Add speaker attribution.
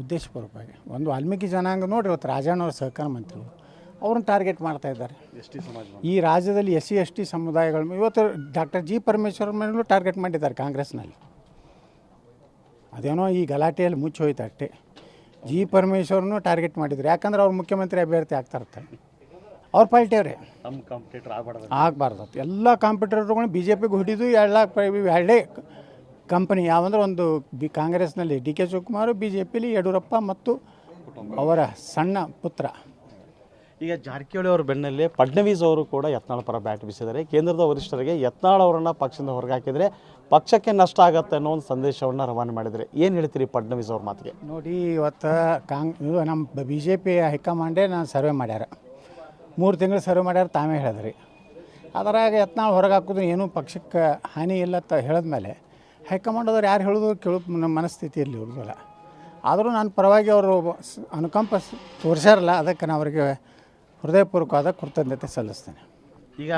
Speaker 1: ಉದ್ದೇಶಪೂರ್ವಕವಾಗಿ. ಒಂದು ವಾಲ್ಮೀಕಿ ಜನಾಂಗ ನೋಡಿ ಇವತ್ತು ರಾಜಣ್ಣವ್ರ ಸಹಕಾರ ಮಂತ್ರಿಗಳು ಅವ್ರನ್ನ ಟಾರ್ಗೆಟ್ ಮಾಡ್ತಾ ಇದ್ದಾರೆ. ಈ ರಾಜ್ಯದಲ್ಲಿ ಎಸ್ ಸಿ ಎಸ್ ಟಿ ಸಮುದಾಯಗಳು ಇವತ್ತು ಡಾಕ್ಟರ್ ಜಿ ಪರಮೇಶ್ವರ್ ಮೇಲೂ ಟಾರ್ಗೆಟ್ ಮಾಡಿದ್ದಾರೆ ಕಾಂಗ್ರೆಸ್ನಲ್ಲಿ. ಅದೇನೋ ಈ ಗಲಾಟೆಯಲ್ಲಿ ಮುಚ್ಚಿ ಹೋಯ್ತು ಅಷ್ಟೇ. ಜಿ ಪರಮೇಶ್ವರ್ನು ಟಾರ್ಗೆಟ್ ಮಾಡಿದ್ರು ಯಾಕಂದ್ರೆ ಅವ್ರು ಮುಖ್ಯಮಂತ್ರಿ ಅಭ್ಯರ್ಥಿ ಆಗ್ತಾ ಇರ್ತಾರೆ ಅವ್ರ ಪಾರ್ಟಿಯವ್ರೆ
Speaker 2: ಆಗಬಾರ್ದು
Speaker 1: ಎಲ್ಲ ಕಾಂಪಿಟೇಟರ್ಗಳು ಬಿ ಜೆ ಪಿಗೆ ಹೊಡಿದು ಎಲ್ಲ ಎರಡೇ ಕಂಪನಿ ಯಾವಂದ್ರೆ ಒಂದು ಬಿ ಕಾಂಗ್ರೆಸ್ನಲ್ಲಿ ಡಿ ಕೆ ಶಿವಕುಮಾರ್ ಬಿ ಜೆ ಪಿಲಿ ಯಡಿಯೂರಪ್ಪ ಮತ್ತು ಅವರ ಸಣ್ಣ ಪುತ್ರ.
Speaker 2: ಈಗ ಜಾರಕಿಹೊಳಿ ಅವರ ಬೆನ್ನಲ್ಲೇ ಫಡ್ನವೀಸ್ ಅವರು ಕೂಡ ಯತ್ನಾಳ್ ಪರ ಬ್ಯಾಟ್ ಬೀಸಿದ್ದಾರೆ. ಕೇಂದ್ರದ ವರಿಷ್ಠರಿಗೆ ಯತ್ನಾಳ್ ಅವರನ್ನು ಪಕ್ಷದಿಂದ ಹೊರಗಾಕಿದರೆ ಪಕ್ಷಕ್ಕೆ ನಷ್ಟ ಆಗುತ್ತೆ ಅನ್ನೋ ಒಂದು ಸಂದೇಶವನ್ನು ರವಾನೆ ಮಾಡಿದರೆ ಏನು ಹೇಳ್ತೀರಿ ಫಡ್ನವೀಸ್ ಅವ್ರ ಮಾತಿಗೆ?
Speaker 1: ನೋಡಿ ಇವತ್ತು ಕಾಂಗ್ ಇದು ನಮ್ಮ ಬಿ ಜೆ ಪಿ ಹೈಕಮಾಂಡೇ ನಾನು ಸರ್ವೆ ಮಾಡ್ಯಾರ. ಮೂರು ತಿಂಗಳು ಸರ್ವೆ ಮಾಡ್ಯಾರ ತಾವೇ ಹೇಳಿದ್ರಿ. ಅದರಾಗ ಯತ್ನಾಳ್ ಹೊರಗೆ ಹಾಕಿದ್ರು ಏನೂ ಪಕ್ಷಕ್ಕೆ ಹಾನಿ ಇಲ್ಲ ಅಂತ ಹೇಳಿದ್ಮೇಲೆ ಹೈಕಮಾಂಡದವ್ರು ಯಾರು ಹೇಳೋದು ಕೇಳೋ ನಮ್ಮ ಮನಸ್ಥಿತಿ ಇರಲಿ ಇವ್ರದ್ದೆಲ್ಲ ಆದರೂ ನಾನು ಪರವಾಗಿ ಅವರು ಅನುಕಂಪ ತೋರಿಸ್ಯಾರಲ್ಲ, ಅದಕ್ಕೆ ನಾನು ಅವರಿಗೆ ಹೃದಯಪೂರ್ವಕವಾದ ಕೃತಜ್ಞತೆ ಸಲ್ಲಿಸ್ತೇನೆ.
Speaker 2: ಈಗ